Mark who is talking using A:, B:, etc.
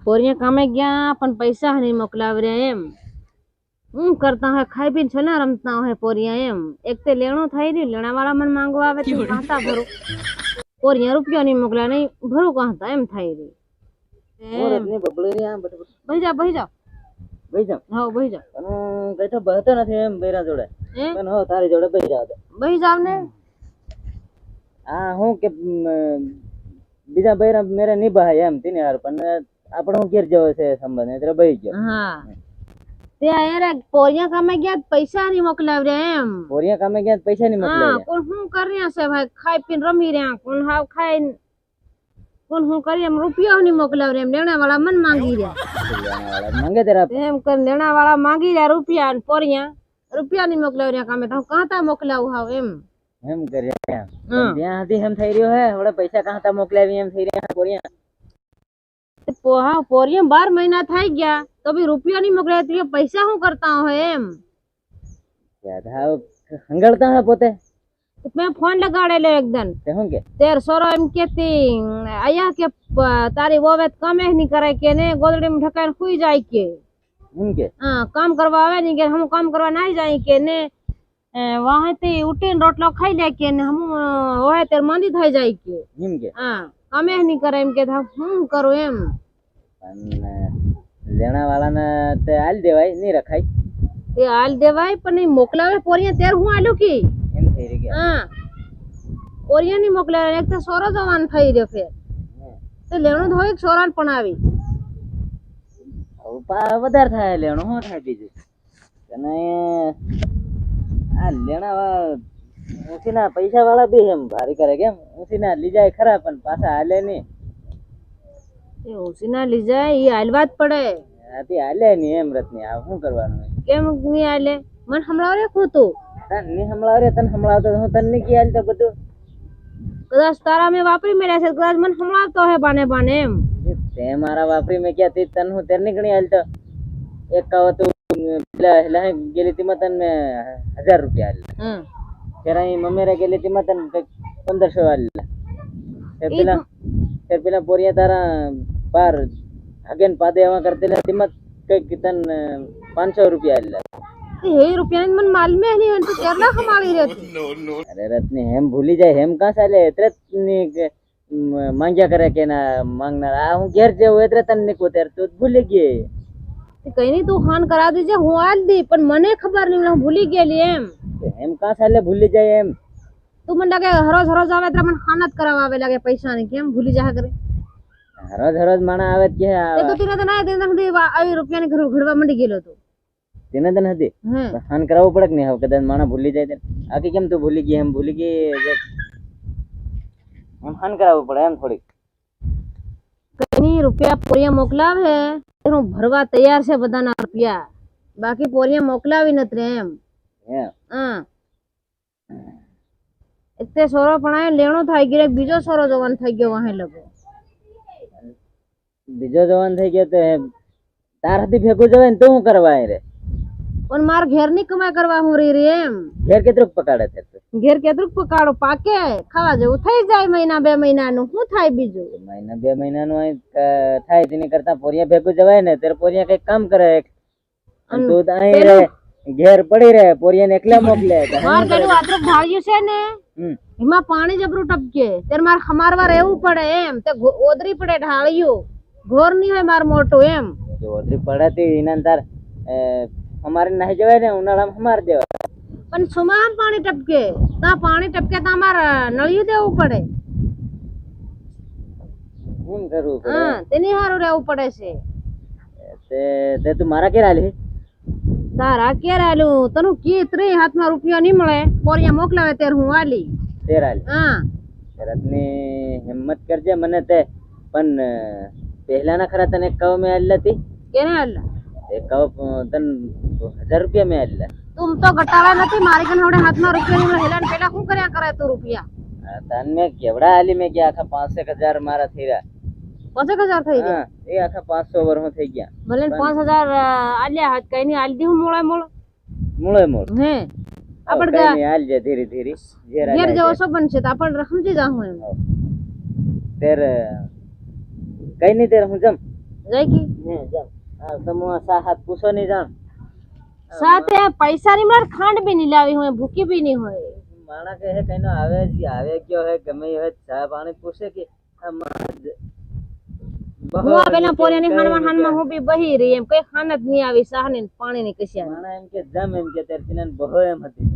A: પોરિયા કામે ગયા પણ પૈસા નહીં મોકલાવ્યા એમ હું કરતા હોય ખાઈ પીને છો ને રમતા હોય પોરિયા એમ એક તે લેણું થઈ રહ્યું લેણા વાળા મને માંગવા આવે તો કાંતા ભરું પોરિયા રૂપિયા નહીં મોકલ્યા નહીં ભરું કાંતા એમ થઈ રહ્યું
B: ઓરતની બબડી ની આમ બધું
A: બહી જાઓ બહી જાઓ
B: બેસી જાવ
A: હા બહી જાઓ
B: પણ હું કઈ તો બહતો નથી એમ બૈરા જોડે
A: હે
B: પણ હો તારી જોડે બેસી જાવ
A: બહી જાવ ને
B: આ હું કે મ, બીજા બૈરા મેરે નિભાય એમ તીને હાર પણ આપણો હું ઘેર જેવો છે સંબંધ એટલે બેસી ગયો
A: હા. તે યાર પોરિયા કામે ગયા તો પૈસા નહીં મોકલાવ્યા એમ.
B: પોરિયા કામે ગયા તો પૈસા નહીં
A: હા
B: મોકલે
A: કોણ શું કરી રહ્યા છે ભાઈ ખાઈ પીને રમી રહ્યા કોણ હાવ ખાઈ કોણ શું કરી એમ રૂપિયા નહીં મોકલાવ્યા એમ લેણા વાળા મન માંગી રહ્યા.
B: માંગે તેરા
A: એમ કરી લેણા વાળા માંગી રહ્યા રૂપિયા ને પોરિયા રૂપિયા નહીં મોકલાવ્યા કામે તો હું કાંતા મોકલાવું હાવ એમ.
B: એમ કર્યા
A: હા.
B: પણ ત્યાં સુધી એમ થઈ રહ્યો હે હવે પૈસા કાં તા મોકલાવી એમ થઈ રહ્યા પોરિયા.
A: તે પો- હા પોરિયા બાર મહિના થઈ ગયા. તો બી રૂપિયા નહીં મોકલાવ્યા તો પૈસા શું કરતા હોય એમ?
B: હંગાળતા હે પોતે.
A: મેં ફોન લગાડેલો એકદમ.
B: તે શું કે?
A: તેર સોરો એમ કેતી આયા કે તારી વોવે કમે નહીં કરે કે ને ગોદડીમાં ઠકાઈને સુઈ જાય કે.
B: એમ કે?
A: હા કામ કરવા આવે ને કે હું કામ કરવા ના જાય કે ને. વાહે તે ઉઠીને રોટલો ખાઈ લે કે ને હમ હોય ત્યારે માંદી થઈ જાય કે.
B: એમ કે?
A: હા અમે નહીં કરે એમ કે હું કરું એમ?
B: અને લેણા વાળાને તે હાલ દેવાય નહીં રખાય?
A: તે હાલ દેવાય પણ નહીં મોકલાવે પોરિયા તેર હું આલું કે?
B: એમ થઈ રહી કે
A: હા. પોરિયા નહીં મોકલાવે એક તો સોરો જવાન થઈ રહ્યો ફેર તે લેણું ધોઈ સોરાન પણ આવી?
B: વધારે થાય લેણું હું થાય બીજું? અને આ લેણા ઊંચીના પૈસા વાળા બી એમ ભારી કરે કેમ? ઊંચીના લઈ જાય ખરા પણ પાછા હાલે નહીં.
A: એ ઉસીના લઈ જાય એ હાલવા જ પડે.
B: આથી હાલે નહીં એમ રત્ની આ શું કરવાનું?
A: કેમ નહીં હાલે? મને હમણાં રે ખોતું
B: તને નહીં સંભળાવ રે તને સંભળાવતો હું તને નહીં હાલ તો બધું.
A: કદાચ તારા મેં વાપરી મેળ્યા છે કદાચ મને સંભળાવતો હે બાને બાને એમ.
B: તે મારા વાપરી મેં ક્યાં તી તને હું તેર નીકળી હાલ તો એક કહો તું પેલા લહે ગેલી તીમાં મતન મેં હજાર રૂપિયા હાલ
A: હમ.
B: ત્યારે અહીં મમ્મી રે ગેલી તીમાં મતન પંદરસો હાલ ફેર પેલા ફેર પેલા પોરિયા તારા બાર આગેન પાદે એવા કરતી લે તીમાં કંઈક તને પાંચસો રૂપિયા હાલ
A: એ હે રૂપિયા મને માલ મે નહીં તો કેટલા કમાળી રહે
B: અરે રત્ની હેમ ભૂલી જાય હેમ કાં ચાલે એટલે ની માંગ્યા કરે કે ના માંગનાર? આ હું ઘેર જેવું એટલે તને નીકળું ત્યારે તું ભૂલી ગઈ.
A: કઈ નહીં તું હાન કરા દેજે હું આજ દી પણ મને ખબર નહીં હું ભૂલી ગયેલી એમ.
B: એમ કા સાલે ભૂલી જાય એમ?
A: તું મને લાગે હરોજ હરોજ આવે એટલે મને ખાના જ કરાવવા આવે લાગે પૈસા ની કેમ ભૂલી જાય કરે
B: હરોજ હરોજ માણા આવે કે
A: તે તો તીને તો ના તેને સુધી આવી રૂપિયા ની ઘર ઘડવા મંડી ગયેલો તું
B: તેને તને હતી હાન કરાવવું પડે કે નહીં? હવે કદાચ માણા ભૂલી જાય તો આખી કેમ તું ભૂલી ગઈ એમ? ભૂલી ગઈ એમ હાન કરાવવું પડે એમ થોડીક.
A: નહીં રૂપિયા પોરિયા મોકલાવે? એનું ભરવા તૈયાર છે બધાના રૂપિયા. બાકી પોરિયા મોકલાવી નથી એમ. હા. તે સોરો પણ લેણો થઈ ગયો બીજો સોરો જવાન થઈ ગયો વાહે લગો.
B: બીજો જવાન થઈ ગયો તો તાર હાથી ભેગું જવાય ને તો હું કરવા રે
A: પણ માર ઘેરની કમાઈ કરવા હું રી રે એમ.
B: ઘેર કેટલું પકડે છે તું?
A: ઘેર કેતરું પકાડો પાકે ખાવા જેવું થઈ જાય મહિના બે મહિનાનું. શું થાય બીજું?
B: મહિના બે મહિનાનું થાય તેની કરતા પોરિયા ભેગું જવાય ને ત્યારે પોરિયા કઈ કામ કરે. તું અહીં રહે ઘેર પડી રહે પોરિયાને એકલા મોકલે
A: માર પેલું આટલું ઢાળ્યું છે ને એમાં પાણી જબરું ટપકે. ત્યારે મારે ખમારવા રહેવું પડે એમ. તે ઓદરી પડે ઢાળ્યું. ઘોર નહીં હોય માર મોટું એમ.
B: ઓદરી ઓદરી તે એના તાર અમારે નાહી જવાય ને ઉનાળામાં હમાર દેવાય.
A: પણ સુમામ પાણી ટપકે. ત્યાં પાણી ટપકે ત્યાં મારે નળિયું દેવું પડે.
B: શું કરવું પડે?
A: હા તેની હારું રહેવું પડે છે.
B: તે તે તું મારા ઘેર આલી
A: તારા ક્યારે આલું. તનું કી ત્રી હાથમાં રૂપિયા નહીં મળે. પોરિયા મોકલાવે ત્યારે હું આલી.
B: તેર આલી.
A: હા.
B: રથની હિંમત કરજે મને તે. પણ પહેલાના ખરા તને કવ મેં આલી હતી?
A: કેને આલા
B: એ કવ તન હજાર રૂપિયા મેં આલી
A: તું તો ઘટાડા નથી મારી કને હવડે હાથમાં રૂપિયા હેલાન પેલા શું કર્યા કરે તું રૂપિયા?
B: તને મેં કેવડા આલી મે કે આખા પાંચસેક હજાર મારા થઈ રહ્યા.
A: પાંચેક હજાર થઈ ગયા?
B: હા એ આખા પાંચસો વર્ષ થઈ ગયા.
A: ભલે ને પાંચ હજાર અ, આલ્યા હાથ કઈ નહીં આલી દી હું મોળે. મોળ
B: મૂળે. મૂળ
A: હે આપણે
B: કઈ નહીં આલજે ધીરે ધીરે. જે
A: ઘેર જેવો સંબંધ છે તો આપણે સમજી જાઉં એમ.
B: તેર કઈ નહીં તેર હું જમ.
A: જાય કે?
B: ને જામ. આ તમે સા હાથ પૂછો નહીં જામ
A: સાથે પૈસા ની માર ખાંડ બી નહીં લાવી હોય ભૂકી બી નહીં હોય.
B: માણા કહે હે કઈનો આવે જી આવે કયો હે ગમે હે ચા પાણી પૂછે કે
A: હું આ
B: બેના
A: પોરિયાની
B: કઈ
A: હાનમાં હાનમાં હું બી બહી રહી એમ કઈ ખાન જ નહીં આવી સાહ ને પાણી ની કશ્યા
B: માણા એમ કે જમ એમ કે તેર બહુ એમ હતી.